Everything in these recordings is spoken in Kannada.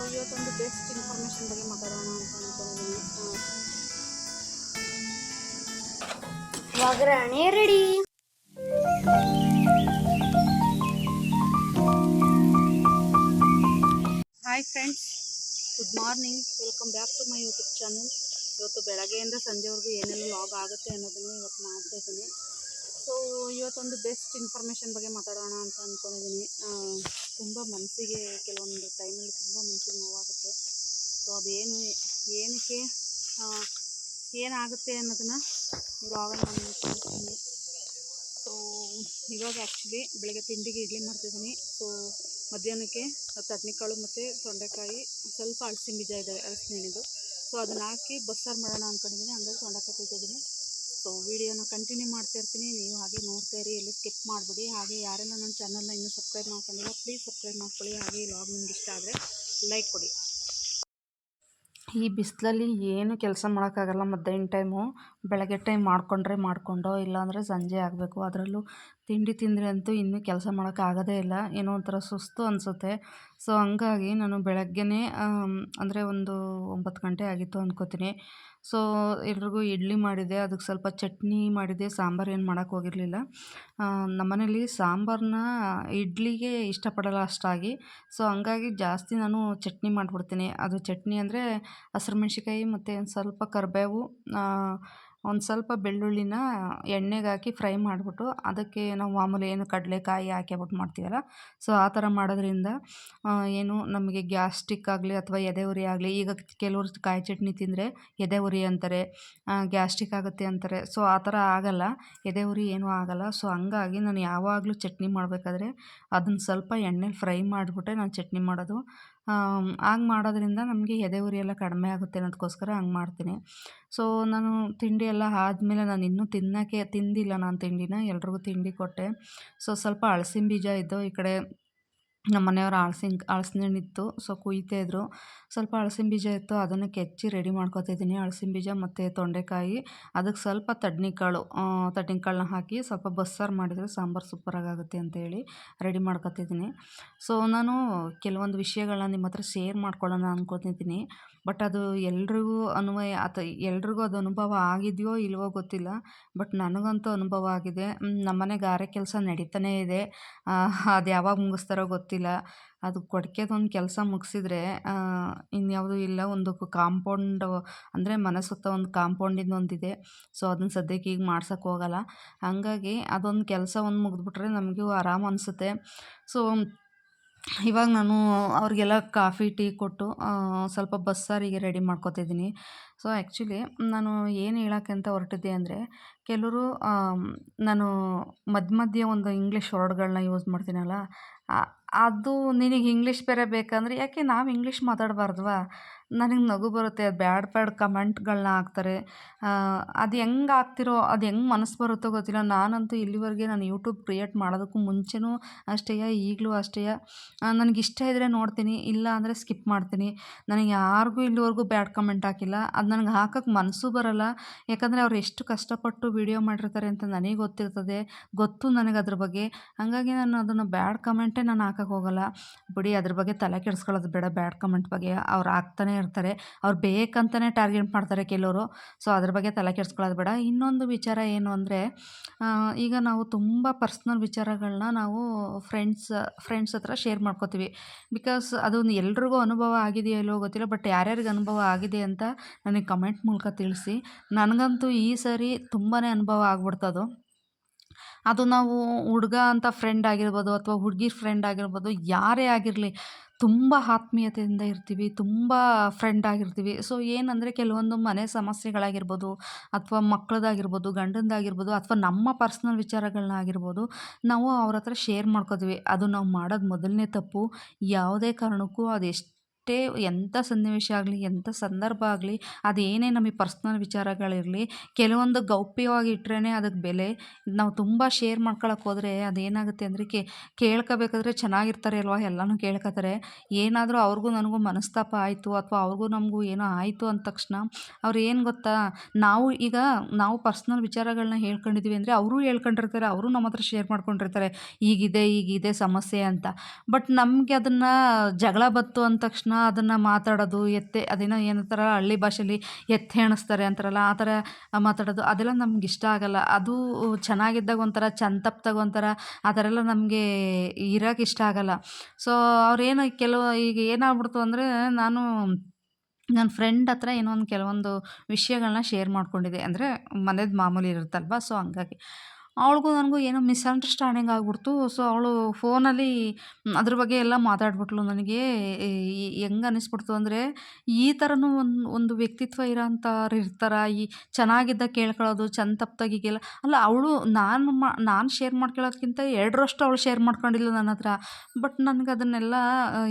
ಸೊ ಇವತ್ತೊಂದು ಬೆಸ್ಟ್ ಇನ್ಫಾರ್ಮೇಷನ್ ಬಗ್ಗೆ ಮಾತಾಡೋಣ ಅಂತ ಅಂದ್ಕೊಂಡಿದ್ದೀನಿ ಒಗ್ಗರಣೆ ready hi friends good morning welcome back to my YouTube channel ಇವತ್ತು ಬೆಳಗ್ಗೆಯಿಂದ ಸಂಜೆವರೆಗೂ ಏನೆಲ್ಲ ಲಾಗ್ ಆಗುತ್ತೆ ಅನ್ನೋದನ್ನು ಇವತ್ತು ಮಾಡ್ತಾ ಇದ್ದೀನಿ. ಸೊ ಇವತ್ತೊಂದು ಬೆಸ್ಟ್ ಇನ್ಫಾರ್ಮೇಷನ್ ಬಗ್ಗೆ ಮಾತಾಡೋಣ ಅಂತ ಅಂದ್ಕೊಂಡಿದ್ದೀನಿ ತುಂಬ ಮನಸ್ಸಿಗೆ ಕೆಲವೊಂದು ಟೈಮಲ್ಲಿ ತುಂಬ ಮನಸ್ಸಿಗೆ ನೋವಾಗುತ್ತೆ. ಸೊ ಅದೇನು, ಏನಕ್ಕೆ ಏನಾಗುತ್ತೆ ಅನ್ನೋದನ್ನು ಇವಾಗ ನಾನು ಸೊ ಇವಾಗ ಆ್ಯಕ್ಚುಲಿ ಬೆಳಗ್ಗೆ ತಿಂಡಿಗೆ ಇಡ್ಲಿ ಮಾಡ್ತಿದ್ದೀನಿ. ಸೊ ಮಧ್ಯಾಹ್ನಕ್ಕೆ ತಟ್ನಿಕಾಳು ಮತ್ತು ತೊಂಡೆಕಾಯಿ, ಸ್ವಲ್ಪ ಅಳಸಿನ ಬೀಜ ಇದ್ದಾವೆ ಅಳಸಿನೆಣ್ಣೆದು ಸೊ ಅದನ್ನ ಹಾಕಿ ಬಸ್ಸಾರು ಮಾಡೋಣ ಅಂದ್ಕೊಂಡಿದ್ದೀನಿ ಹಂಗಾಗಿ ತೊಂಡೆಕಾಯಿ ಕೊಯ್ತಿದ್ದೀನಿ ಸೊ ವಿಡಿಯೋನ ಕಂಟಿನ್ಯೂ ಮಾಡ್ತಾ ಇರ್ತೀನಿ. ನೀವು ಹಾಗೆ ನೋಡ್ತಾ ಇರಿ, ಎಲ್ಲಿ ಸ್ಕಿಪ್ ಮಾಡಿಬಿಡಿ. ಹಾಗೆ ಯಾರೆಲ್ಲ ನನ್ನ ಚಾನಲ್ನ ಇನ್ನೂ ಸಬ್ಸ್ಕ್ರೈಬ್ ಮಾಡ್ಕೊಂಡಿಲ್ಲ ಪ್ಲೀಸ್ ಸಬ್ಸ್ಕ್ರೈಬ್ ಮಾಡ್ಕೊಳ್ಳಿ. ಹಾಗೆ ಈ ಲಾಗ್ ನಿಮ್ಗೆ ಇಷ್ಟ ಆದರೆ ಲೈಕ್ ಕೊಡಿ. ಈ ಬಿಸಿಲಲ್ಲಿ ಏನು ಕೆಲಸ ಮಾಡೋಕ್ಕಾಗಲ್ಲ. ಮಧ್ಯಾಹ್ನ ಟೈಮು ಬೆಳಗ್ಗೆ ಟೈಮ್ ಮಾಡಿಕೊಂಡ್ರೆ ಮಾಡಿಕೊಂಡೋ, ಇಲ್ಲಾಂದರೆ ಸಂಜೆ ಆಗಬೇಕು. ಅದರಲ್ಲೂ ತಿಂಡಿ ತಿಂದರೆ ಅಂತೂ ಇನ್ನೂ ಕೆಲಸ ಮಾಡೋಕ್ಕಾಗೋದೇ ಇಲ್ಲ. ಏನೋ ಒಂಥರ ಸುಸ್ತು ಅನಿಸುತ್ತೆ. ಸೊ ಹಂಗಾಗಿ ನಾನು ಬೆಳಗ್ಗೆನೇ ಅಂದರೆ ಒಂದು ಒಂಬತ್ತು ಗಂಟೆ ಆಗಿತ್ತು ಅಂದ್ಕೋತೀನಿ ಸೊ, ಎಲ್ರಿಗೂ ಇಡ್ಲಿ ಮಾಡಿದೆ, ಅದಕ್ಕೆ ಸ್ವಲ್ಪ ಚಟ್ನಿ ಮಾಡಿದೆ, ಸಾಂಬಾರು ಏನು ಮಾಡೋಕ್ಕೆ ಹೋಗಿರಲಿಲ್ಲ. ನಮ್ಮನೇಲಿ ಸಾಂಬಾರನ್ನ ಇಡ್ಲಿಗೆ ಇಷ್ಟಪಡಲ್ಲ ಅಷ್ಟಾಗಿ. ಸೊ, ಹಂಗಾಗಿ ಜಾಸ್ತಿ ನಾನು ಚಟ್ನಿ ಮಾಡಿಬಿಡ್ತೀನಿ. ಅದು ಚಟ್ನಿ ಅಂದರೆ ಹಸಿರು ಮೆಣ್ಸಿಕಾಯಿ ಮತ್ತು ಸ್ವಲ್ಪ ಕರಿಬೇವು ಒಂದು ಸ್ವಲ್ಪ ಬೆಳ್ಳುಳ್ಳಿನ ಎಣ್ಣೆಗೆ ಹಾಕಿ ಫ್ರೈ ಮಾಡಿಬಿಟ್ಟು ಅದಕ್ಕೆ ನಾವು ಮಾಮೂಲಿ ಏನು ಕಡಲೆಕಾಯಿ ಹಾಕ್ಯಾಬಿಟ್ಟು ಮಾಡ್ತೀವಲ್ಲ, ಸೊ ಆ ಥರ ಮಾಡೋದ್ರಿಂದ ಏನು ನಮಗೆ ಗ್ಯಾಸ್ಟಿಕ್ ಆಗಲಿ ಅಥವಾ ಎದೆ ಉರಿ ಆಗಲಿ, ಈಗ ಕೆಲವರು ಕಾಯಿ ಚಟ್ನಿ ತಿಂದರೆ ಎದೆ ಉರಿ ಅಂತಾರೆ ಗ್ಯಾಸ್ಟಿಕ್ ಆಗುತ್ತೆ ಅಂತಾರೆ, ಸೊ ಆ ಥರ ಆಗಲ್ಲ, ಎದೆ ಉರಿ ಏನೂ ಆಗಲ್ಲ, ಸೊ ಹಂಗಾಗಿ ನಾನು ಯಾವಾಗಲೂ ಚಟ್ನಿ ಮಾಡಬೇಕಾದ್ರೆ ಅದನ್ನು ಸ್ವಲ್ಪ ಎಣ್ಣೆಲಿ ಫ್ರೈ ಮಾಡಿಬಿಟ್ಟೆ ನಾನು ಚಟ್ನಿ ಮಾಡೋದು ಹಾಗೆ ಮಾಡೋದ್ರಿಂದ ನಮಗೆ ಎದೆ ಉರಿ ಎಲ್ಲ ಕಡಿಮೆ ಆಗುತ್ತೆ ಅನ್ನೋದಕ್ಕೋಸ್ಕರ ಹಂಗೆ ಮಾಡ್ತೀನಿ. ಸೊ ನಾನು ತಿಂಡಿ ಎಲ್ಲ ಆದಮೇಲೆ ನಾನು ಇನ್ನೂ ತಿನ್ನೋಕ್ಕೆ ತಿಂದಿಲ್ಲ ನಾನು ತಿಂಡಿನ, ಎಲ್ರಿಗೂ ತಿಂಡಿ ಕೊಟ್ಟೆ. ಸೊ ಸ್ವಲ್ಪ ಅಳಸಿನ ಬೀಜ ಇದ್ದು ಈ ಕಡೆ ನಮ್ಮ ಮನೆಯವ್ರು ಹಳ್ಸಿನ ಅಳಸಿನ ಹಣ್ಣಿತ್ತು ಸೊ ಕುಯ್ತಾ ಸ್ವಲ್ಪ ಅಳಸಿನ ಬೀಜ ಇತ್ತು, ಅದನ್ನು ಕೆಚ್ಚಿ ರೆಡಿ ಮಾಡ್ಕೊತಿದ್ದೀನಿ ಅಳಸಿನ ಬೀಜ ಮತ್ತು ತೊಂಡೆಕಾಯಿ ಅದಕ್ಕೆ ಸ್ವಲ್ಪ ತಡ್ನಿಕಾಳು ತಡ್ನಿಕಾಳನ್ನ ಹಾಕಿ ಸ್ವಲ್ಪ ಬಸ್ಸಾರು ಮಾಡಿದರೆ ಸಾಂಬಾರು ಸೂಪರಾಗುತ್ತೆ ಅಂತೇಳಿ ರೆಡಿ ಮಾಡ್ಕೊತಿದ್ದೀನಿ ಸೊ ನಾನು ಕೆಲವೊಂದು ವಿಷಯಗಳನ್ನ ನಿಮ್ಮ ಹತ್ರ ಶೇರ್ ಮಾಡ್ಕೊಳ್ಳೋಣ ಅಂದ್ಕೊತಿದ್ದೀನಿ ಬಟ್ ಅದು ಎಲ್ರಿಗೂ ಅನ್ವಯ ಅಥ ಎಲ್ರಿಗೂ ಅದು ಅನುಭವ ಆಗಿದೆಯೋ ಇಲ್ವೋ ಗೊತ್ತಿಲ್ಲ. ಬಟ್ ನನಗಂತೂ ಅನುಭವ ಆಗಿದೆ. ನಮ್ಮನೆ ಗಾರೆ ಕೆಲಸ ನಡೀತಾನೇ ಇದೆ. ಅದು ಯಾವಾಗ ಮುಗಿಸ್ತಾರೋ ಗೊತ್ತಿಲ್ಲ. ಅದು ಕೊಡ್ಕೆದೊಂದು ಕೆಲಸ ಮುಗಿಸಿದ್ರೆ ಇನ್ಯಾವುದೂ ಇಲ್ಲ ಒಂದು ಕಾಂಪೌಂಡು ಅಂದರೆ ಮನೆ ಸುತ್ತ ಒಂದು ಕಾಂಪೌಂಡಿಂದು ಒಂದಿದೆ ಸೊ ಅದನ್ನು ಸದ್ಯಕ್ಕೆ ಈಗ ಮಾಡ್ಸೋಕ್ಕೆ ಹೋಗಲ್ಲ. ಹಾಗಾಗಿ ಅದೊಂದು ಕೆಲಸ ಒಂದು ಮುಗಿದ್ಬಿಟ್ರೆ ನಮಗೂ ಆರಾಮ ಅನಿಸುತ್ತೆ. ಸೊ, ಇವಾಗ ನಾನು ಅವ್ರಿಗೆಲ್ಲ ಕಾಫಿ, ಟೀ ಕೊಟ್ಟು ಸ್ವಲ್ಪ ಬಸ್ಸಾರಿಗೆ ರೆಡಿ ಮಾಡ್ಕೊತಿದ್ದೀನಿ. ಸೊ ಆ್ಯಕ್ಚುಲಿ ನಾನು ಏನು ಹೇಳೋಕ್ಕೆ ಅಂತ ಹೊರಟಿದ್ದೆ ಅಂದರೆ, ಕೆಲವರು ನಾನು ಮಧ್ಯ ಮಧ್ಯೆ ಒಂದು ಇಂಗ್ಲೀಷ್ ವರ್ಡ್ಗಳನ್ನ ಯೂಸ್ ಮಾಡ್ತೀನಲ್ಲ ಅದು ನಿನಗೆ ಇಂಗ್ಲೀಷ್ ಬೇರೆ ಬೇಕಂದ್ರೆ ಯಾಕೆ ನಾವು ಇಂಗ್ಲೀಷ್ ಮಾತಾಡಬಾರ್ದವಾ? ನನಗೆ ನಗು ಬರುತ್ತೆ, ಬ್ಯಾಡ್ ಬ್ಯಾಡ್ ಕಮೆಂಟ್ಗಳನ್ನ ಹಾಕ್ತಾರೆ. ಅದು ಹೆಂಗೆ ಆಗ್ತಿರೋ ಅದು ಹೆಂಗೆ ಮನಸ್ಸು ಬರುತ್ತೋ ಗೊತ್ತಿಲ್ಲ. ನಾನಂತೂ ಇಲ್ಲಿವರೆಗೆ ನಾನು ಯೂಟ್ಯೂಬ್ ಕ್ರಿಯೇಟ್ ಮಾಡೋದಕ್ಕೂ ಮುಂಚೆನೂ ಅಷ್ಟೇಯ ಈಗಲೂ ಅಷ್ಟೇಯ ನನಗೆ ಇಷ್ಟ ಇದ್ದರೆ ನೋಡ್ತೀನಿ, ಇಲ್ಲ ಅಂದರೆ ಸ್ಕಿಪ್ ಮಾಡ್ತೀನಿ. ನನಗೆ ಯಾರಿಗೂ ಇಲ್ಲಿವರೆಗೂ ಬ್ಯಾಡ್ ಕಮೆಂಟ್ ಹಾಕಿಲ್ಲ. ಅದು ನನಗೆ ಹಾಕೋಕ್ಕೆ ಮನಸ್ಸು ಬರಲ್ಲ. ಯಾಕಂದರೆ ಅವ್ರು ಎಷ್ಟು ಕಷ್ಟಪಟ್ಟು ವಿಡಿಯೋ ಮಾಡಿರ್ತಾರೆ ಅಂತ ನನಗೆ ಗೊತ್ತಿರ್ತದೆ. ಗೊತ್ತು ನನಗೆ ಅದ್ರ ಬಗ್ಗೆ. ಹಾಗಾಗಿ ನಾನು ಅದನ್ನು ಬ್ಯಾಡ್ ಕಮೆಂಟೇ ನಾನು ಹಾಕಕ್ಕೆ ಹೋಗಲ್ಲ. ಬಿಡಿ, ಅದ್ರ ಬಗ್ಗೆ ತಲೆ ಕೆಡಿಸ್ಕೊಳ್ಳೋದು ಬೇಡ. ಬ್ಯಾಡ್ ಕಮೆಂಟ್ ಬಗ್ಗೆ ಅವ್ರು ಹಾಕ್ತಾನೆ ಇರ್ತಾರೆ. ಅವ್ರು ಬೇಕಂತಲೇ ಟಾರ್ಗೆಟ್ ಮಾಡ್ತಾರೆ ಕೆಲವರು. ಸೊ, ಅದ್ರ ಬಗ್ಗೆ ತಲೆ ಕೆಡ್ಸ್ಕೊಳ್ಳೋದು ಬೇಡ. ಇನ್ನೊಂದು ವಿಚಾರ ಏನು ಅಂದರೆ ಈಗ ನಾವು ತುಂಬ ಪರ್ಸ್ನಲ್ ವಿಚಾರಗಳನ್ನ ನಾವು ಫ್ರೆಂಡ್ಸ್ ಫ್ರೆಂಡ್ಸ್ ಹತ್ರ ಶೇರ್ ಮಾಡ್ಕೋತೀವಿ. ಬಿಕಾಸ್ ಅದೊಂದು ಎಲ್ರಿಗೂ ಅನುಭವ ಆಗಿದೆಯೋ ಇಲ್ಲೋ ಗೊತ್ತಿಲ್ಲ, ಬಟ್ ಯಾರ್ಯಾರಿಗೆ ಅನುಭವ ಆಗಿದೆ ಅಂತ ನನಗೆ ಕಮೆಂಟ್ ಮೂಲಕ ತಿಳಿಸಿ. ನನಗಂತೂ ಈ ಸರಿ ತುಂಬಾ ಅನುಭವ ಆಗ್ಬಿಡ್ತದು ಅದು ನಾವು ಹುಡುಗ ಅಂತ ಫ್ರೆಂಡ್ ಆಗಿರ್ಬೋದು ಅಥವಾ ಹುಡುಗಿ ಫ್ರೆಂಡ್ ಆಗಿರ್ಬೋದು, ಯಾರೇ ಆಗಿರಲಿ ತುಂಬ ಆತ್ಮೀಯತೆಯಿಂದ ಇರ್ತೀವಿ, ತುಂಬ ಫ್ರೆಂಡ್ ಆಗಿರ್ತೀವಿ. ಸೊ ಏನಂದರೆ ಕೆಲವೊಂದು ಮನೆ ಸಮಸ್ಯೆಗಳಾಗಿರ್ಬೋದು, ಅಥವಾ ಮಕ್ಕಳದಾಗಿರ್ಬೋದು ಗಂಡಂದಾಗಿರ್ಬೋದು, ಅಥವಾ ನಮ್ಮ ಪರ್ಸ್ನಲ್ ವಿಚಾರಗಳನ್ನ ಆಗಿರ್ಬೋದು ನಾವು ಅವ್ರ ಹತ್ರ ಶೇರ್ ಮಾಡ್ಕೋತೀವಿ. ಅದು ನಾವು ಮಾಡೋದು ಮೊದಲನೇ ತಪ್ಪು. ಯಾವುದೇ ಕಾರಣಕ್ಕೂ ಅದೆಷ್ಟೇ ಎಂಥ ಸನ್ನಿವೇಶ ಆಗಲಿ, ಎಂಥ ಸಂದರ್ಭ ಆಗಲಿ ಅದೇನೇ ನಮಗೆ ಪರ್ಸ್ನಲ್ ವಿಚಾರಗಳಿರಲಿ, ಕೆಲವೊಂದು ಗೌಪ್ಯವಾಗಿ ಇಟ್ರೇ ಅದಕ್ಕೆ ಬೆಲೆ. ನಾವು ತುಂಬ ಶೇರ್ ಮಾಡ್ಕೊಳಕ್ಕೆ ಹೋದರೆ ಅದೇನಾಗುತ್ತೆ ಅಂದರೆ, ಕೇ, ಕೇಳ್ಕೋಬೇಕಾದ್ರೆ ಚೆನ್ನಾಗಿರ್ತಾರೆ ಅಲ್ವಾ ಎಲ್ಲನೂ ಕೇಳ್ಕೊತಾರೆ. ಏನಾದರೂ ಅವ್ರಿಗೂ ನನಗೂ ಮನಸ್ತಾಪ ಆಯಿತು ಅಥವಾ ಅವ್ರಿಗೂ ನಮಗೂ ಏನೋ ಆಯಿತು ಅಂದ ತಕ್ಷಣ ಅವ್ರು ಏನು ಗೊತ್ತಾ? ನಾವು ಈಗ ನಾವು ಪರ್ಸ್ನಲ್ ವಿಚಾರಗಳನ್ನ ಹೇಳ್ಕೊಂಡಿದ್ದೀವಿ ಅಂದರೆ ಅವರು ಹೇಳ್ಕೊಂಡಿರ್ತಾರೆ, ಅವರು ನಮ್ಮ ಹತ್ರ ಶೇರ್ ಮಾಡ್ಕೊಂಡಿರ್ತಾರೆ. ಈಗಿದೆ ಈಗಿದೆ ಸಮಸ್ಯೆ ಅಂತ. ಬಟ್ ನಮಗೆ ಅದನ್ನು ಜಗಳ ಬತ್ತು ಅಂದ ತಕ್ಷಣ ಅದನ್ನು ಮಾತಾಡೋದು, ಎತ್ತೆ, ಅದೇನೋ ಏನಂತಾರ ಹಳ್ಳಿ ಭಾಷೆಯಲ್ಲಿ ಎತ್ತೆ ಅಣಿಸ್ತಾರೆ ಅಂತಾರಲ್ಲ, ಆ ಥರ ಮಾತಾಡೋದು, ಅದೆಲ್ಲ ನಮ್ಗೆ ಇಷ್ಟ ಆಗಲ್ಲ. ಅದು ಚೆನ್ನಾಗಿದ್ದಾಗ ಒಂಥರ ಚಂದ ತಪ್ಪಿದಾಗ ಒಂಥರ ಆ ಥರ ಎಲ್ಲ ನಮಗೆ ಇರೋಕೆ ಇಷ್ಟ ಆಗಲ್ಲ. ಸೊ ಅವ್ರೇನು ಕೆಲವು, ಈಗ ಏನಾಗ್ಬಿಡ್ತು ಅಂದರೆ ನಾನು ನನ್ನ ಫ್ರೆಂಡ್ ಹತ್ರ ಏನೋ ಒಂದು ಕೆಲವೊಂದು ವಿಷಯಗಳನ್ನ ಶೇರ್ ಮಾಡ್ಕೊಂಡಿದ್ದೆ. ಅಂದರೆ ಮನೇದು ಮಾಮೂಲಿ ಇರುತ್ತಲ್ವ ಸೊ ಹಂಗಾಗಿ. ಅವಳಿಗೂ ನನಗೂ ಏನೋ ಮಿಸ್ಅಂಡರ್ಸ್ಟ್ಯಾಂಡಿಂಗ್ ಆಗಿಬಿಡ್ತು. ಸೊ, ಅವಳು ಫೋನಲ್ಲಿ ಅದ್ರ ಬಗ್ಗೆ ಎಲ್ಲ ಮಾತಾಡ್ಬಿಟ್ಲು ನನಗೆ. ಹೆಂಗೆ ಅನ್ನಿಸ್ಬಿಡ್ತು ಅಂದರೆ, ಈ ಥರನೂ ಒಂದು ಒಂದು ವ್ಯಕ್ತಿತ್ವ ಇರೋಂಥವ್ರು ಇರ್ತಾರೆ. ಈ ಚೆನ್ನಾಗಿದ್ದ ಕೇಳ್ಕೊಳ್ಳೋದು, ಚಂದ ತಪ್ಪಾಗಿಗೆಲ್ಲ ಅಲ್ಲ, ಅವಳು ನಾನು ಮಾ, ನಾನು ಶೇರ್ ಮಾಡ್ಕೊಳ್ಳೋದ್ಕಿಂತ ಎರಡರಷ್ಟು ಅವಳು ಶೇರ್ ಮಾಡ್ಕೊಂಡಿಲ್ಲ ನನ್ನ ಹತ್ರ. ಬಟ್ ನನಗೆ ಅದನ್ನೆಲ್ಲ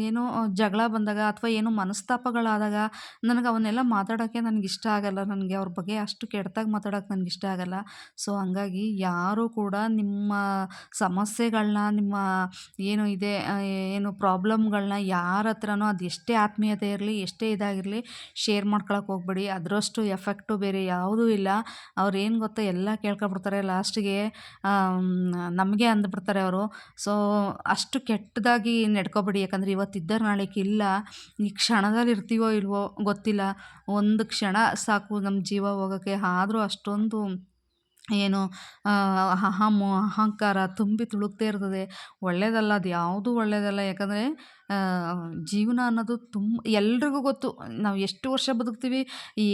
ಏನೋ ಜಗಳ ಬಂದಾಗ ಅಥವಾ ಏನೋ ಮನಸ್ತಾಪಗಳಾದಾಗ ನನಗೆ ಅವನ್ನೆಲ್ಲ ಮಾತಾಡೋಕ್ಕೆ ನನಗೆ ಇಷ್ಟ ಆಗಲ್ಲ. ನನಗೆ ಅವ್ರ ಬಗ್ಗೆ ಅಷ್ಟು ಕೆಟ್ಟದಾಗಿ ಮಾತಾಡೋಕೆ ನನಗೆ ಇಷ್ಟ ಆಗಲ್ಲ. ಸೊ, ಹಂಗಾಗಿ ಯಾರು ಕೂಡ ನಿಮ್ಮ ಸಮಸ್ಯೆಗಳನ್ನ ನಿಮ್ಮ ಏನು ಇದೆ ಏನು ಪ್ರಾಬ್ಲಮ್ಗಳನ್ನ ಯಾರ ಹತ್ರನೂ ಅದು ಎಷ್ಟೇ ಆತ್ಮೀಯತೆ ಇರಲಿ, ಎಷ್ಟೇ ಇದಾಗಿರಲಿ ಶೇರ್ ಮಾಡ್ಕೊಳಕ್ಕೆ ಹೋಗ್ಬೇಡಿ. ಅದರಷ್ಟು ಎಫೆಕ್ಟು ಬೇರೆ ಯಾವುದೂ ಇಲ್ಲ. ಅವ್ರು ಏನು ಗೊತ್ತಾ ಎಲ್ಲ ಕೇಳ್ಕೊಬಿಡ್ತಾರೆ. ಲಾಸ್ಟಿಗೆ ನಮಗೆ ಅಂದ್ಬಿಡ್ತಾರೆ ಅವರು. ಸೊ, ಅಷ್ಟು ಕೆಟ್ಟದಾಗಿ ನಡ್ಕೊಬೇಡಿ. ಯಾಕಂದರೆ ಇವತ್ತಿದ್ದರೆ ನಾಳೆಗೆ ಇಲ್ಲ. ಈ ಕ್ಷಣದಲ್ಲಿ ಇರ್ತೀವೋ ಇಲ್ವೋ ಗೊತ್ತಿಲ್ಲ. ಒಂದು ಕ್ಷಣ ಸಾಕು ನಮ್ಮ ಜೀವ ಹೋಗೋಕ್ಕೆ. ಆದರೂ ಅಷ್ಟೊಂದು ಏನು ಅಹಂ ಅಹಂಕಾರ ತುಂಬಿ ತುಳುಕ್ತೇ ಇರ್ತದೆ. ಒಳ್ಳೆಯದಲ್ಲ ಅದು ಯಾವುದೂ ಒಳ್ಳೆಯದಲ್ಲ ಯಾಕಂದರೆ ಜೀವನ ಅನ್ನೋದು ತುಂಬ ಎಲ್ರಿಗೂ ಗೊತ್ತು. ನಾವು ಎಷ್ಟು ವರ್ಷ ಬದುಕ್ತೀವಿ,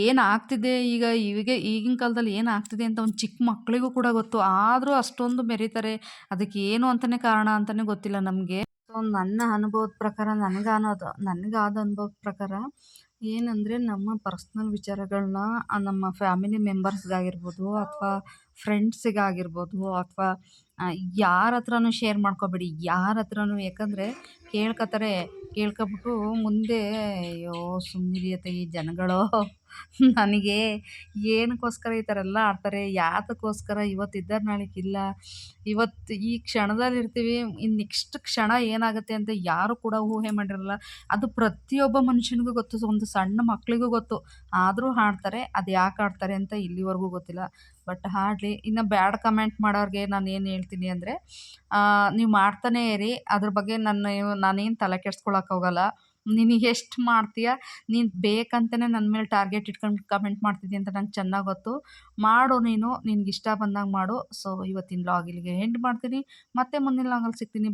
ಏನು ಆಗ್ತಿದೆ ಈಗ ಈಗ ಈಗಿನ ಕಾಲದಲ್ಲಿ ಏನು ಆಗ್ತಿದೆ ಅಂತ ಒಂದು ಚಿಕ್ಕ ಮಕ್ಕಳಿಗೂ ಕೂಡ ಗೊತ್ತು. ಆದರೂ ಅಷ್ಟೊಂದು ಮೆರೀತಾರೆ. ಅದಕ್ಕೆ ಏನು ಅಂತಲೇ ಕಾರಣ ಅಂತಲೇ ಗೊತ್ತಿಲ್ಲ ನಮಗೆ. ಸೊ, ನನ್ನ ಅನುಭವದ ಪ್ರಕಾರ, ನನಗೆ ಅನ್ನೋದು ನನಗಾದ ಅನುಭವದ ಪ್ರಕಾರ ಏನಂದರೆ ನಮ್ಮ ಪರ್ಸ್ನಲ್ ವಿಚಾರಗಳನ್ನ ನಮ್ಮ ಫ್ಯಾಮಿಲಿ ಮೆಂಬರ್ಸ್ಗಾಗಿರ್ಬೋದು ಅಥವಾ ಫ್ರೆಂಡ್ಸಿಗಾಗಿರ್ಬೋದು ಅಥವಾ ಯಾರ ಹತ್ರನೂ ಶೇರ್ ಮಾಡ್ಕೊಬೇಡಿ ಯಾರ ಹತ್ರನೂ ಯಾಕಂದರೆ ಕೇಳ್ಕೊತಾರೆ ಕೇಳ್ಕೊಬಿಟ್ಟು ಮುಂದೆ, ಅಯ್ಯೋ ಸುಮ್ಮನಿರಿ ಈ ಜನಗಳು, ನನಗೆ ಏನಕ್ಕೋಸ್ಕರ ಈ ಥರ ಎಲ್ಲ ಆಡ್ತಾರೆ? ಯಾತಕ್ಕೋಸ್ಕರ ಇವತ್ತಿದ್ದಾರೆ ನಾಳೆಗಿಲ್ಲ ಇವತ್ತು ಈ ಕ್ಷಣದಲ್ಲಿ ಇರ್ತೀವಿ ಇನ್ನು ನೆಕ್ಸ್ಟ್ ಕ್ಷಣ ಏನಾಗುತ್ತೆ ಅಂತ ಯಾರು ಕೂಡ ಊಹೆ ಮಾಡಿರಲ್ಲ. ಅದು ಪ್ರತಿಯೊಬ್ಬ ಮನುಷ್ಯನಿಗೂ ಗೊತ್ತು, ಒಂದು ಸಣ್ಣ ಮಕ್ಕಳಿಗೂ ಗೊತ್ತು. ಆದರೂ ಹಾಡ್ತಾರೆ ಅದು ಯಾಕೆ ಆಡ್ತಾರೆ ಅಂತ ಇಲ್ಲಿವರೆಗೂ ಗೊತ್ತಿಲ್ಲ. ಬಟ್ ಹಾಡಲಿ ಇನ್ನು ಬ್ಯಾಡ್ ಕಮೆಂಟ್ ಮಾಡೋರಿಗೆ ನಾನು ಏನು ಹೇಳ್ತೀನಿ ಅಂದರೆ ನೀವು ಮಾಡ್ತಾನೇ ಇರಿ, ಅದ್ರ ಬಗ್ಗೆ ನನ್ನ ನಾನೇನು ತಲೆ ಕೆಡ್ಸ್ಕೊಳಕ್ಕೆ ಹೋಗಲ್ಲ. ನಿನಗೆ ಎಷ್ಟು ಮಾಡ್ತೀಯ, ನೀನು ಬೇಕಂತಲೇ ನನ್ನ ಮೇಲೆ ಟಾರ್ಗೆಟ್ ಇಟ್ಕೊಂಡು ಕಮೆಂಟ್ ಮಾಡ್ತಿದ್ದಿ ಅಂತ ನಂಗೆ ಚೆನ್ನಾಗಿ ಗೊತ್ತು. ಮಾಡು ನೀನು, ನಿನ್ಗೆ ಇಷ್ಟ ಬಂದಂಗೆ ಮಾಡು. ಸೊ ಇವತ್ತಿನ ಲಾಗ್ ಇಲ್ಲಿಗೆ ಎಂಡ್ ಮಾಡ್ತೀನಿ. ಮತ್ತೆ ಮುಂದಿನ ಲಾಗಲ್ಲಿ ಸಿಗ್ತೀನಿ.